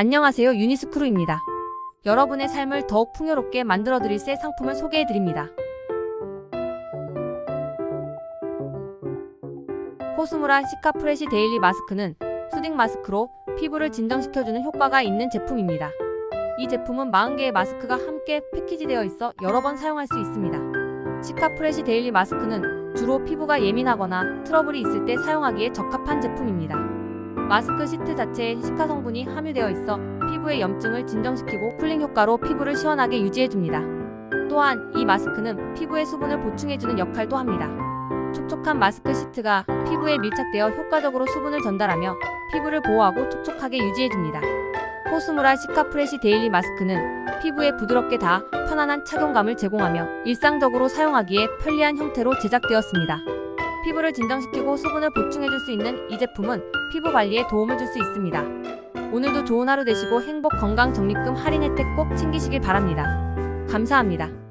안녕하세요 유니스크루입니다. 여러분의 삶을 더욱 풍요롭게 만들어드릴 새 상품을 소개해드립니다. 코스무라 시카 프레시 데일리 마스크는 수딩 마스크로 피부를 진정시켜주는 효과가 있는 제품입니다. 이 제품은 40개의 마스크가 함께 패키지되어 있어 여러 번 사용할 수 있습니다. 시카 프레시 데일리 마스크는 주로 피부가 예민하거나 트러블이 있을 때 사용하기에 적합한 제품입니다. 마스크 시트 자체에 시카 성분이 함유되어 있어 피부의 염증을 진정시키고 쿨링 효과로 피부를 시원하게 유지해줍니다. 또한 이 마스크는 피부의 수분을 보충해주는 역할도 합니다. 촉촉한 마스크 시트가 피부에 밀착되어 효과적으로 수분을 전달하며 피부를 보호하고 촉촉하게 유지해줍니다. 코스무라 시카 프레시 데일리 마스크는 피부에 부드럽게 닿아 편안한 착용감을 제공하며 일상적으로 사용하기에 편리한 형태로 제작되었습니다. 피부를 진정시키고 수분을 보충해줄 수 있는 이 제품은 피부 관리에 도움을 줄 수 있습니다. 오늘도 좋은 하루 되시고 행복 건강 적립금 할인 혜택 꼭 챙기시길 바랍니다. 감사합니다.